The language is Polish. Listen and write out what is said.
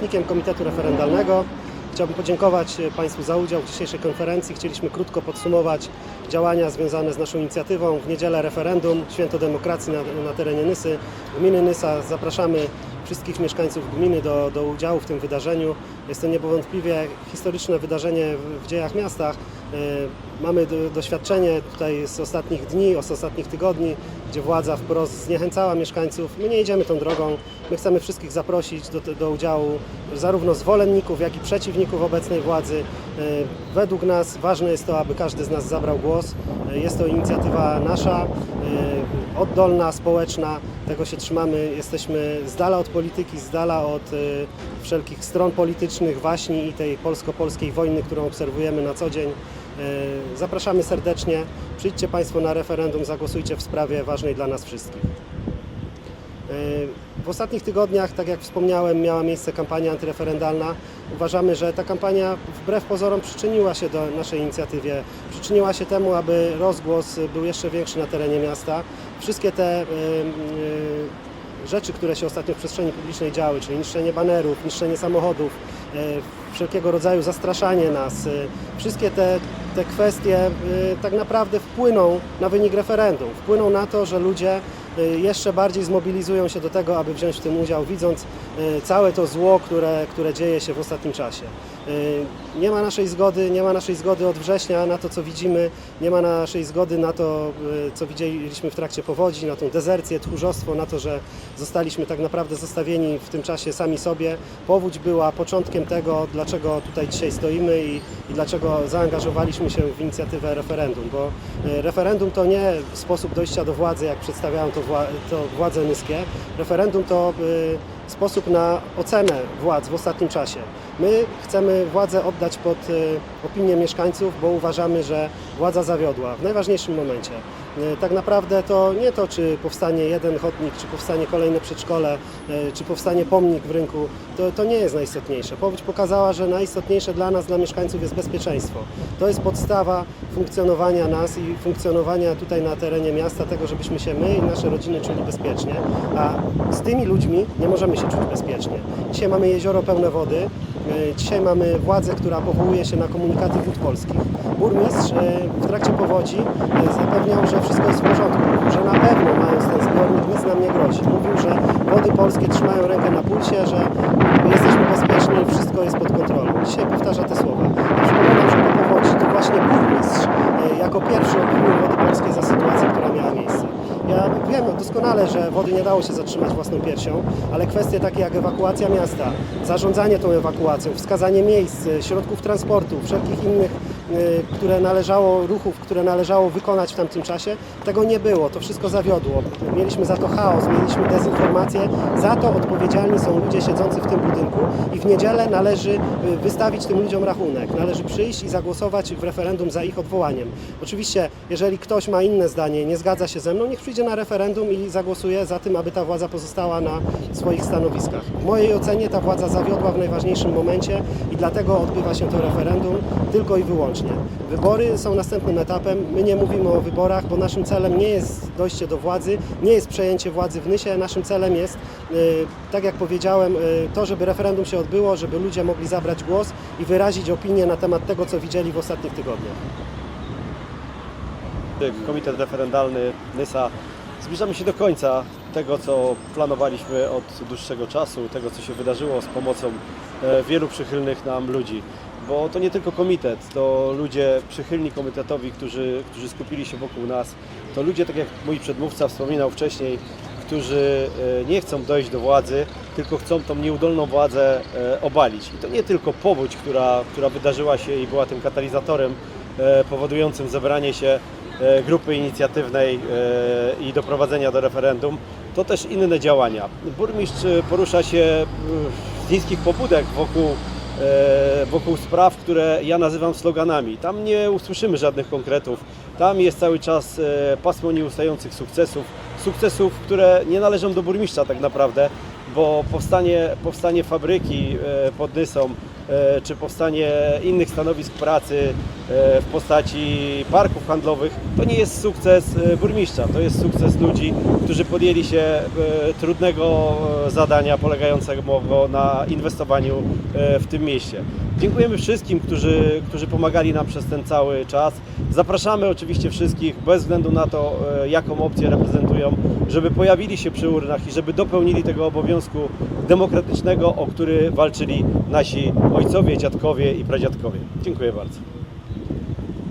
pełnomocnikiem Komitetu Referendalnego. Chciałbym podziękować e, Państwu za udział w dzisiejszej konferencji. Chcieliśmy krótko podsumować działania związane z naszą inicjatywą. W niedzielę referendum, święto demokracji na, na terenie Nysy, gminy Nysa. Zapraszamy wszystkich mieszkańców gminy do, do udziału w tym wydarzeniu. Jest to niewątpliwie historyczne wydarzenie w, w dziejach miasta. E, Mamy do, doświadczenie tutaj z ostatnich dni, z ostatnich tygodni, gdzie władza wprost zniechęcała mieszkańców. My nie idziemy tą drogą. My chcemy wszystkich zaprosić do, do udziału, zarówno zwolenników, jak i przeciwników obecnej władzy. E, Według nas ważne jest to, aby każdy z nas zabrał głos. E, Jest to inicjatywa nasza, oddolna, społeczna. Tego się trzymamy. Jesteśmy z dala od polityki, z dala od e, wszelkich stron politycznych, waśni i tej polsko-polskiej wojny, którą obserwujemy na co dzień. E, Zapraszamy serdecznie. Przyjdźcie Państwo na referendum, zagłosujcie w sprawie ważnej dla nas wszystkich. E, W ostatnich tygodniach, tak jak wspomniałem, miała miejsce kampania antyreferendalna. Uważamy, że ta kampania wbrew pozorom przyczyniła się do naszej inicjatywie, przyczyniła się temu, aby rozgłos był jeszcze większy na terenie miasta. Wszystkie te e, rzeczy, które się ostatnio w przestrzeni publicznej działy, czyli niszczenie banerów, niszczenie samochodów, e, wszelkiego rodzaju zastraszanie nas, e, wszystkie te, te kwestie tak naprawdę wpłyną na wynik referendum, wpłyną na to, że ludzie jeszcze bardziej zmobilizują się do tego, aby wziąć w tym udział, widząc e, całe to zło, które, które dzieje się w ostatnim czasie. E, Nie ma naszej zgody, nie ma naszej zgody od września na to, co widzimy, nie ma naszej zgody na to, co widzieliśmy w trakcie powodzi, na tą dezercję, tchórzostwo, na to, że zostaliśmy tak naprawdę zostawieni w tym czasie sami sobie. Powódź była początkiem tego, dlaczego tutaj dzisiaj stoimy i, i dlaczego zaangażowaliśmy się w inicjatywę referendum, bo referendum to nie sposób dojścia do władzy, jak przedstawiają to, wła- to władze nyskie. Referendum to e, sposób na ocenę władz w ostatnim czasie. My chcemy władzę oddać pod e, opinię mieszkańców, bo uważamy, że władza zawiodła w najważniejszym momencie. E, Tak naprawdę to nie to, czy powstanie jeden chodnik, czy powstanie kolejne przedszkole, e, czy powstanie pomnik w rynku, to, to nie jest najistotniejsze. Powódź pokazała, że najistotniejsze dla nas, dla mieszkańców jest bezpieczeństwo. To jest podstawa funkcjonowania nas i funkcjonowania tutaj na terenie miasta, tego, żebyśmy się my i nasze rodziny czuli bezpiecznie, a z tymi ludźmi nie możemy się czuć bezpiecznie. Dzisiaj mamy jezioro pełne wody, dzisiaj mamy władzę, która powołuje się na komunikaty wód polskich. Burmistrz e, w trakcie powodzi e, zapewniał, że wszystko jest w porządku, że na pewno mając ten zbiornik nic nam nie grozi. Mówił, że wody polskie trzymają rękę na pulsie, że jesteśmy bezpieczni i wszystko jest pod kontrolą. Dzisiaj powtarza te słowa. Ja przypominam, że po powodzi to właśnie burmistrz e, jako pierwszy obwinił wody polskie za sytuację, która miała miejsce. Ja wiem doskonale, że wody nie dało się zatrzymać własną piersią, ale kwestie takie jak ewakuacja miasta, zarządzanie tą ewakuacją, wskazanie miejsc, e, środków transportu, wszelkich innych, które należało, ruchów, które należało wykonać w tamtym czasie, tego nie było. To wszystko zawiodło. Mieliśmy za to chaos, mieliśmy dezinformację. Za to odpowiedzialni są ludzie siedzący w tym budynku i w niedzielę należy e, wystawić tym ludziom rachunek. Należy przyjść i zagłosować w referendum za ich odwołaniem. Oczywiście, jeżeli ktoś ma inne zdanie, nie zgadza się ze mną, niech przyjdzie na referendum i zagłosuje za tym, aby ta władza pozostała na swoich stanowiskach. W mojej ocenie ta władza zawiodła w najważniejszym momencie i dlatego odbywa się to referendum tylko i wyłącznie. Wybory są następnym etapem. My nie mówimy o wyborach, bo naszym celem nie jest dojście do władzy, nie jest przejęcie władzy w Nysie. Naszym celem jest, y, tak jak powiedziałem, y, to, żeby referendum się odbyło, żeby ludzie mogli zabrać głos i wyrazić opinię na temat tego, co widzieli w ostatnich tygodniach. Komitet Referendalny NYSA. Zbliżamy się do końca tego, co planowaliśmy od dłuższego czasu, tego, co się wydarzyło z pomocą e, wielu przychylnych nam ludzi. Bo to nie tylko komitet, to ludzie przychylni komitetowi, którzy, którzy skupili się wokół nas. To ludzie, tak jak mój przedmówca wspominał wcześniej, którzy e, nie chcą dojść do władzy, tylko chcą tą nieudolną władzę e, obalić. I to nie tylko powódź, która, która wydarzyła się i była tym katalizatorem powodującym zebranie się grupy inicjatywnej e, i doprowadzenia do referendum, to też inne działania. Burmistrz e, porusza się e, z niskich pobudek wokół, e, wokół spraw, które ja nazywam sloganami. Tam nie usłyszymy żadnych konkretów. Tam jest cały czas e, pasmo nieustających sukcesów, sukcesów, które nie należą do burmistrza tak naprawdę, bo powstanie, powstanie fabryki e, pod Nysą, e, czy powstanie innych stanowisk pracy, e, w postaci parków handlowych, to nie jest sukces e, burmistrza, to jest sukces ludzi, którzy podjęli się e, trudnego e, zadania polegającego na inwestowaniu e, w tym mieście. Dziękujemy wszystkim, którzy, którzy pomagali nam przez ten cały czas. Zapraszamy oczywiście wszystkich, bez względu na to, e, jaką opcję reprezentują, żeby pojawili się przy urnach i żeby dopełnili tego obowiązku demokratycznego, o który walczyli nasi ojcowie, dziadkowie i pradziadkowie. Dziękuję bardzo.